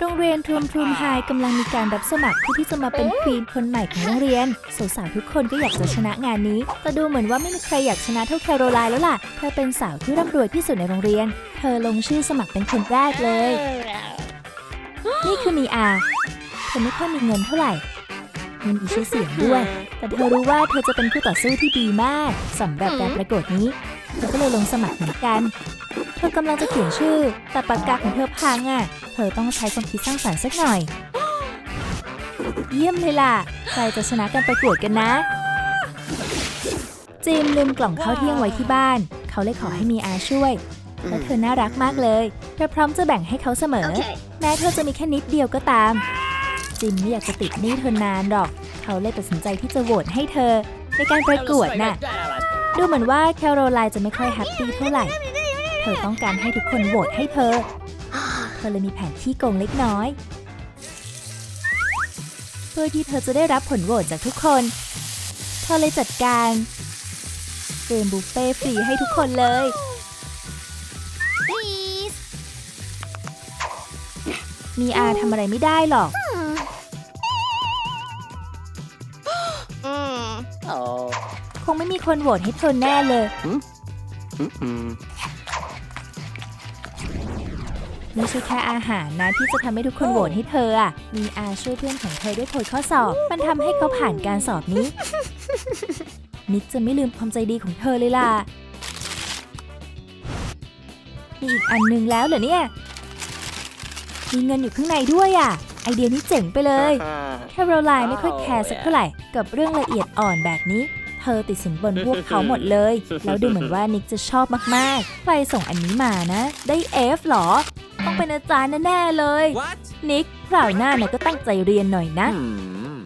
โรงเรียนทรูมทรูมไฮกำลังมีการรับสมัครผู้ที่จะมาเป็นควีนคนใหม่ของโรงเรียน สาวๆทุกคนก็อยากจะชนะงานนี้ แต่ดูเหมือนว่าไม่มีใครอยากชนะเท่าแคโรไลน์แล้วล่ะ เธอเป็นสาวที่ร่ำรวยที่สุดในโรงเรียน เธอลงชื่อสมัครเป็นคนแรกเลย นี่คือมีอาเธอไม่ค่อยมีเงินเท่าไหร่ไม่มีชื่อเสียงด้วย แต่เธอรู้ว่าเธอจะเป็นคู่ต่อสู้ที่ดีมากสำหรับการประกวดนี้เธอก็เลยลงสมัครเหมือนกัน เธอกำลังจะเขียนชื่อ แต่ปากกาของเธอพังอะ เธอต้องใช้ความคิดสร้างสรรค์สักหน่อย เยี่ยมเลยล่ะ ใครจะชนะการประกวดกันนะ จิมลืมกล่องข้าวเที่ยงไว้ที่บ้าน เขาเลยขอให้มีอาช่วย และเธอน่ารักมากเลย เธอพร้อมจะแบ่งให้เขาเสมอ Okay. แม้เธอจะมีแค่นิดเดียวก็ตาม จิมไม่อยากจะติดหนี้เธอนานหรอก เขาเลยตัดสินใจที่จะโหวตให้เธอ ในการประกวดน่ะ ดูเหมือนว่าแคโรไลน์จะไม่ค่อยแฮปปี้เท่าไหร่เธอต้องการให้ทุกคนโหวตให้เธอ เธอเลยมีแผนที่โกงเล็กน้อยเพื่อที่เธอจะได้รับผลโหวตจากทุกคน เธอเลยจัดการเตรียมบุฟเฟ่ต์ฟรีให้ทุกคนเลย Please. มีอาทำอะไรไม่ได้หรอก Mm. Oh. คงไม่มีคนโหวตให้เธอแน่เลย ไม่ใช่แค่อาหารนะที่จะทำให้ทุกคนโหวตให้เธออะมีอาช่วยเพื่อนของเธอด้วยผลข้อสอบ มันทำให้เขาผ่านการสอบนี้ นิกจะไม่ลืมความใจดีของเธอเลยล่ะ มีอีกอันหนึงแล้วเหรอเนี่ย มีเงินอยู่ข้างในด้วยอะ ไอเดียนี้เจ๋งไปเลยแคโรไลน์ไม่ค่อยแคร์สักเท่าไหร่กับเรื่องละเอียดอ่อนแบบนี้เธอติดสินบนพวกเขาหมดเลย แล้วดูเหมือนว่านิกจะชอบมากๆ ใครส่งอันนี้มานะ ได้ F เหรอ ต้องเป็นอาจารย์แน่ๆเลย What? นิกคราวหน้านะก็ตั้งใจเรียนหน่อยนะ Hmm.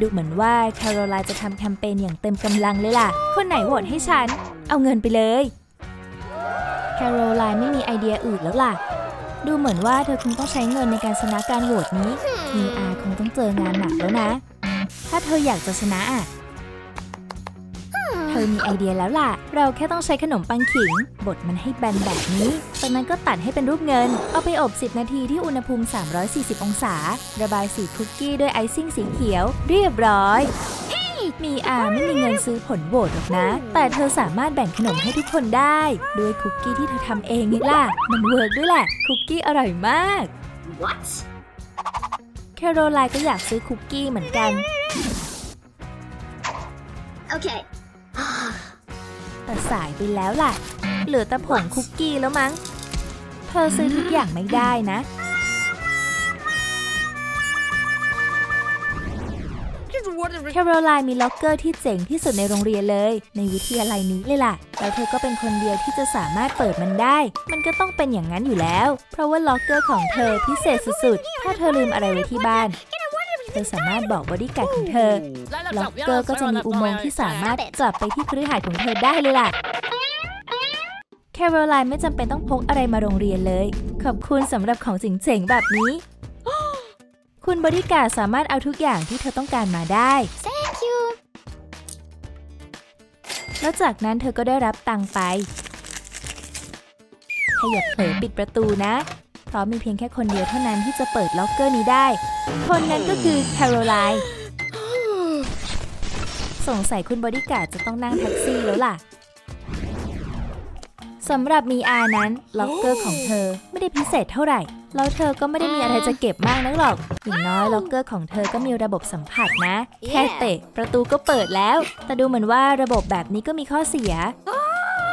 ดูเหมือนว่าแคโรไลน์จะทำแคมเปญอย่างเต็มกำลังเลยล่ะ คนไหนโหวตให้ฉัน เอาเงินไปเลย แคโรไลน์ไม่มีไอเดียอื่นแล้วล่ะ ดูเหมือนว่าเธอคงต้องใช้เงินในการชนะการโหวตนี้มีอาคงต้องเจองานหนักแล้วนะ ถ้าเธออยากจะชนะอะ เธอมีไอเดียแล้วล่ะ เราแค่ต้องใช้ขนมปังขิง บดมันให้แบนแบบนี้ จากนั้นก็ตัดให้เป็นรูปเงิน เอาไปอบ 10 นาทีที่อุณหภูมิ 340 องศา ระบายสีคุกกี้ด้วยไอซิ่งสีเขียว เรียบร้อยมีอาไม่มีเงินซื้อผลโหวตหรอกนะ แต่เธอสามารถแบ่งขนมให้ทุกคนได้ ด้วยคุกกี้ที่เธอทำเองนี่ล่ะ มันเวิร์กด้วยแหละ คุกกี้อร่อยมาก What? แคโรไลน์ก็อยากซื้อคุกกี้เหมือนกัน Okay. แต่สายไปแล้วล่ะ เหลือแต่ผงคุกกี้แล้วมั้ง เธอซื้อทุกอย่างไม่ได้นะ แคโรไลน์มีล็อกเกอร์ที่เจ๋งที่สุดในโรงเรียนเลย ในวิทยาลัยนี้เลยล่ะ แล้วเธอก็เป็นคนเดียวที่จะสามารถเปิดมันได้ มันก็ต้องเป็นอย่างนั้นอยู่แล้ว เพราะว่าล็อกเกอร์ของเธอพิเศษสุดๆ ถ้าเธอลืมอะไรไว้ที่บ้าน เธอสามารถบอกบอดี้การ์ดของเธอ ล็อกเกอร์ก็จะมีอุโมงค์ที่สามารถกลับไปที่คฤหาสน์ของเธอได้เลยล่ะ แคโรไลน์ไม่จำเป็นต้องพกอะไรมาโรงเรียนเลย ขอบคุณสำหรับของเจ๋งๆแบบนี้ คุณบริการดสามารถเอาทุกอย่างที่เธอต้องการมาได้ Thank you. แล้วจากนั้นเธอก็ได้รับตังค์ไปถ้าอย่าเผลอปิดประตูนะ เพราะมีเพียงแค่คนเดียวเท่านั้นที่จะเปิดล็อกเกอร์นี้ได้ คนนั้นก็คือแคโรไลน์สงสัยคุณบอดี้การ์ดจะต้องนั่งแท็กซี่แล้วล่ะสำหรับมีอานั้นล็อกเกอร์ของเธอไม่ได้พิเศษเท่าไหร่ แล้วเธอก็ไม่ได้มีอะไรจะเก็บมากนักหรอกอย่างน้อยล็อกเกอร์ของเธอก็มีระบบสัมผัสนะ แค่เตะประตูก็เปิดแล้ว แต่ดูเหมือนว่าระบบแบบนี้ก็มีข้อเสีย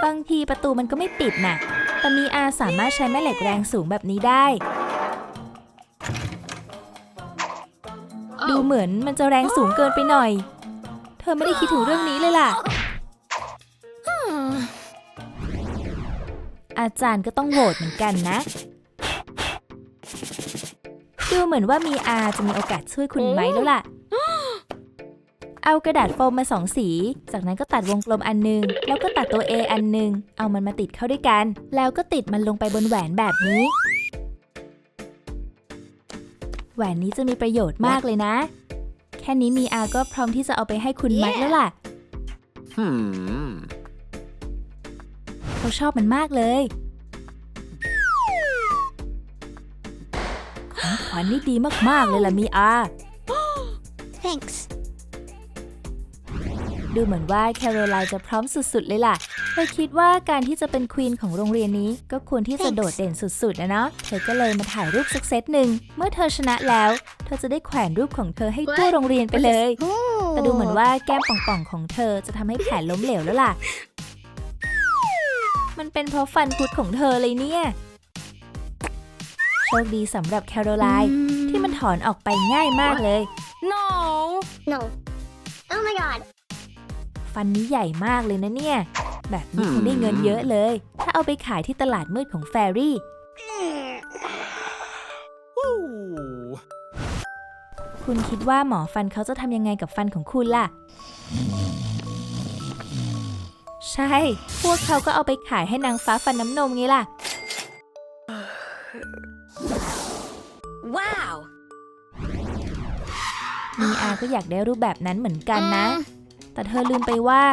บางทีประตูมันก็ไม่ปิดน่ะ แต่มีอาสามารถใช้แม่เหล็กแรงสูงแบบนี้ได้ ดูเหมือนมันจะแรงสูงเกินไปหน่อย เธอไม่ได้คิดถึงเรื่องนี้เลยล่ะ อาจารย์ก็ต้องโหวตเหมือนกันนะ ดูเหมือนว่ามีอาจะมีโอกาสช่วยคุณไหมแล้วล่ะ เอากระดาษโฟมมาสองสี จากนั้นก็ตัดวงกลมอันหนึง แล้วก็ตัดตัว A อันหนึง เอามันมาติดเข้าด้วยกัน แล้วก็ติดมันลงไปบนแหวนแบบนี้ แหวนนี้จะมีประโยชน์มากเลยนะ แค่นี้มีอาก็พร้อมที่จะเอาไปให้คุณไมค์แล้วล่ะ Hmm. เขาชอบมันมากเลยของขวัญนี่ดีมากๆเลยล่ะมีอา Thanks. ดูเหมือนว่าแคโรไลน์จะพร้อมสุดๆ เลยล่ะเธอคิดว่าการที่จะเป็นควีนของโรงเรียนนี้ก็ควรที่จะโดดเด่นสุดๆนะเนาะ เธอก็เลยมาถ่ายรูปสักเซตหนึ่ง เมื่อเธอชนะแล้ว เธอจะได้แขวนรูปของเธอให้ทั่วโรงเรียนไปเลย แต่ดูเหมือนว่าแก้มป่องๆของเธอจะทำให้แผนล้มเหลวแล้วล่ะ มันเป็นเพราะฟันคุดของเธอเลยเนี่ย โชคดีสำหรับแคโรไลน์ที่มันถอนออกไปง่ายมากเลย No. No. Oh my god. ฟันนี้ใหญ่มากเลยนะเนี่ย แบบนี้คงได้เงินเยอะเลย ถ้าเอาไปขายที่ตลาดมืดของแฟรี่ คุณคิดว่าหมอฟันเขาจะทำยังไงกับฟันของคุณล่ะ ใช่ พวกเขาก็เอาไปขายให้นางฟ้าฟันน้ำนมไงล่ะ Wow. มีอาก็อยากได้รูปแบบนั้นเหมือนกันนะ แต่เธอลืมไปว่า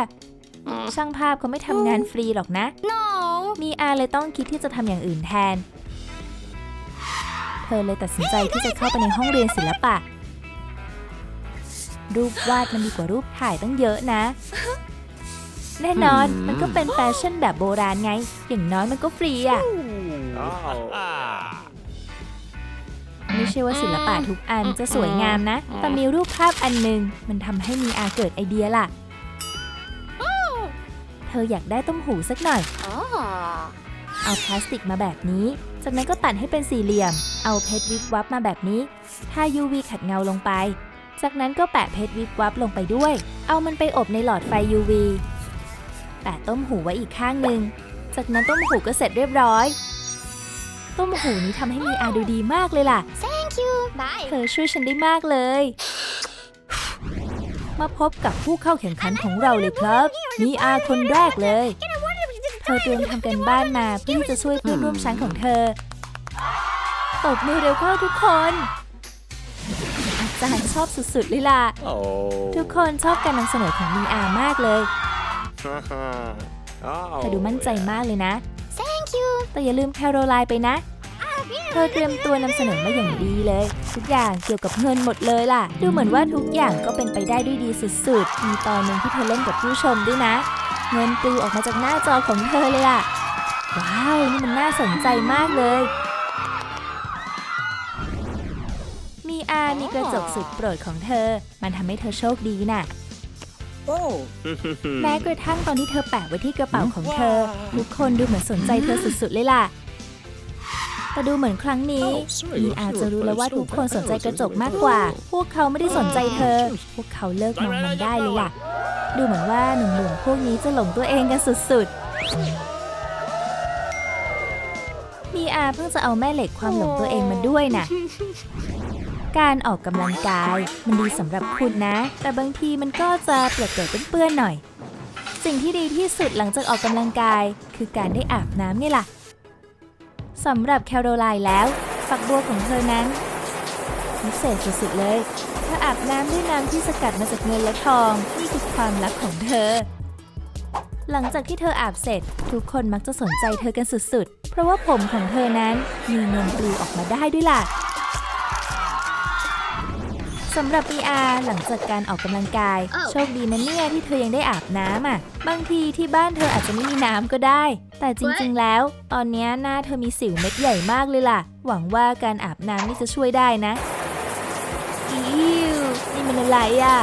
ช่างภาพเขาไม่ทำงานฟรีหรอกนะ No. มีอาเลยต้องคิดที่จะทำอย่างอื่นแทน เธอเลยตัดสินใจที่จะเข้าไปในห้องเรียนศิลปะ รูปวาดมันดีกว่ารูปถ่ายตั้งเยอะนะ แน่นอนหืมมันก็เป็นแฟชั่นแบบโบราณไง อย่างน้อยมันก็ฟรีอะไม่ใช่ว่าศิลปะทุกอันจะสวยงามนะ แต่มีรูปภาพอันหนึ่งมันทำให้มีอาเกิดไอเดียล่ะ เธออยากได้ต้มหูสักหน่อย Oh. เอาพลาสติกมาแบบนี้ จากนั้นก็ตัดให้เป็นสี่เหลี่ยม เอาเพชรวิบวับมาแบบนี้ ทา UV ขัดเงาลงไป จากนั้นก็แปะเพชรวิบวับลงไปด้วย เอามันไปอบในหลอดไฟ UV แปะต้มหูไว้อีกข้างหนึ่ง จากนั้นต้มหูก็เสร็จเรียบร้อย ต้มหูนี้ทำให้มีอาดูดีมากเลยล่ะ Thank you. Bye. เธอช่วยฉันได้มากเลย มาพบกับผู้เข้าแข่งขันของเราเลยครับ มีอาคนแรกเลย เธอเตรียมทำกันบ้านมาเพื่อที่จะช่วยเพื่อนร่วมชั้นของเธอ ตบมือเร็วเข้าทุกคน อาจารย์ชอบสุดๆเลยล่ะ ทุกคนชอบการนำเสนอของมีอามากเลย เธอดูมั่นใจมากเลยนะ Thank you. แต่อย่าลืมแคโรไลน์ไปนะเธอเตรียมตัวนำเสนอมาอย่างดีเลย ทุกอย่างเกี่ยวกับเงินหมดเลยล่ะ ดูเหมือนว่าทุกอย่างก็เป็นไปได้ด้วยดีสุดๆ มีตอนหนึ่งที่เธอเล่นกับผู้ชมด้วยนะ เงินปลิวออกมาจากหน้าจอของเธอเลยล่ะ ว้าว นี่มันน่าสนใจมากเลย มีอา มีกระจกสุดโปรดของเธอ มันทำให้เธอโชคดีน่ะแม้กระทั่งตอนที่เธอแปะไว้ที่กระเป๋าของเธอ ทุกคนดูเหมือนสนใจเธอสุดๆเลยล่ะ แต่ดูเหมือนครั้งนี้มีอาจจะรู้แล้วว่าทุกคนสนใจกระจกมากกว่า พวกเขาไม่ได้สนใจเธอ พวกเขาเลิกมองมันได้เลยล่ะ ดูเหมือนว่าหนุ่มๆพวกนี้จะหลงตัวเองกันสุดๆมีอาเพิ่งจะเอาแม่เหล็กความหลงตัวเองมาด้วยน่ะการออกกำลังกายมันดีสำหรับคุณนะ แต่บางทีมันก็จะเปื้อนๆเปื้อนๆหน่อย สิ่งที่ดีที่สุดหลังจากออกกำลังกาย คือการได้อาบน้ำไงล่ะ สำหรับแคโรไลน์แล้ว ฝักบัวของเธอนั้นพิเศษสุดๆเลยเธออาบน้ำด้วยน้ำที่สกัดมาจากเงินและทองนี่คือความลับของเธอ หลังจากที่เธออาบเสร็จ ทุกคนมักจะสนใจเธอกันสุดๆ เพราะว่าผมของเธอนั้นมีเงินปลิวออกมาได้ด้วยล่ะ สำหรับ ER หลังจากการออกกำลังกายอ้าวโชคดีนะเนี่ยที่เธอยังได้อาบน้ำอะ บางทีที่บ้านเธออาจจะไม่มีน้ำก็ได้ แต่จริงๆแล้ว ตอนเนี้ยหน้าเธอมีสิวเม็ดใหญ่มากเลยล่ะ หวังว่าการอาบน้ำนี่จะช่วยได้นะอิวนี่มันอะไรอะ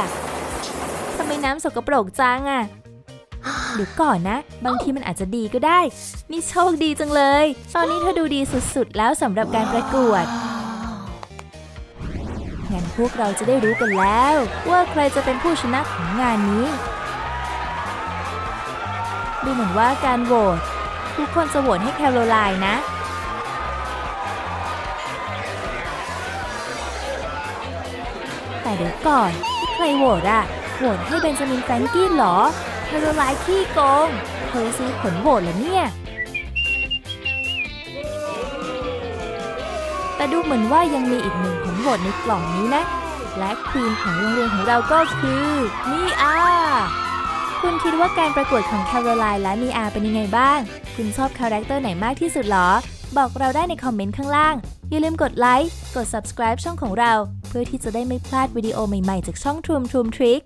ทำไมน้ำสกปรกจังอะเดี๋ยวก่อนนะ บางทีมันอาจจะดีก็ได้ นี่โชคดีจังเลย ตอนนี้เธอดูดีสุดๆ แล้วสำหรับการประกวด งั้นพวกเราจะได้รู้กันแล้ว ว่าใครจะเป็นผู้ชนะของงานนี้ ดูเหมือนว่าการโหวตทุกคนจะโหวตให้แคโรไลน์นะ แต่เดี๋ยวก่อน ใครโหวตอะโหวตให้เบนจามินแฟรงกี้เหรอ แคโรไลน์ขี้โกง เธอซื้อผลโหวตเหรอเนี่ย แต่ดูเหมือนว่ายังมีอีกหนึ่งผลโหวตในกล่องนี้นะ และควีนของโรงเรียนของเราก็คือมีอาคุณคิดว่าการประกวดของแคโรไลน์และมีอาเป็นยังไงบ้าง คุณชอบคาแรคเตอร์ไหนมากที่สุดหรอ บอกเราได้ในคอมเมนต์ข้างล่าง อย่าลืมกดไลค์ กด subscribe ช่องของเรา เพื่อที่จะได้ไม่พลาดวิดีโอใหม่ๆ จากช่อง Troom Troom Trick